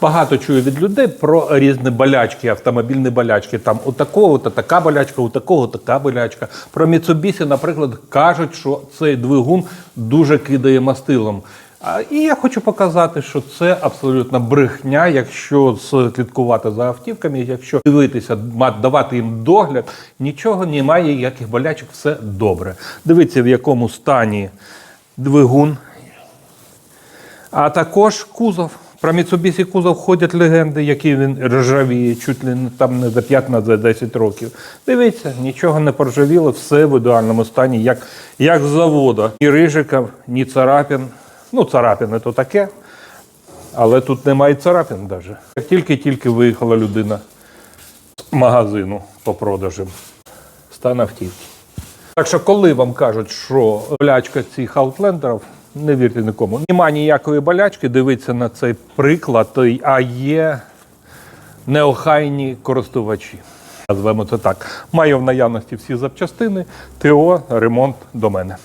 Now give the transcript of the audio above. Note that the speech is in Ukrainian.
Багато чую від людей про різні болячки, автомобільні болячки. Там у такого то така болячка, у такого така болячка. Про Mitsubishi, наприклад, кажуть, що цей двигун дуже кидає мастилом. І я хочу показати, що це абсолютно брехня, якщо слідкувати за автівками, якщо дивитися, давати їм догляд, нічого немає, ніяких болячок, все добре. Дивіться, в якому стані двигун, а також кузов. Про Mitsubishi кузов ходять легенди, які він ржавіє, чуть ли там не за 5 на за 10 років. Дивіться, нічого не поржавіло, все в ідеальному стані, як, як з завода. Ні рижиків, ні царапін. Ну, царапіни то таке, але тут немає царапін навіть. Як тільки-тільки виїхала людина з магазину по продажам, стан автівки. Так що, коли вам кажуть, що болячка цих аутлендерів, не вірте нікому. Нема ніякої болячки, дивіться на цей приклад, а є неохайні користувачі. Назвемо це так. Маю в наявності всі запчастини, ТО, ремонт до мене.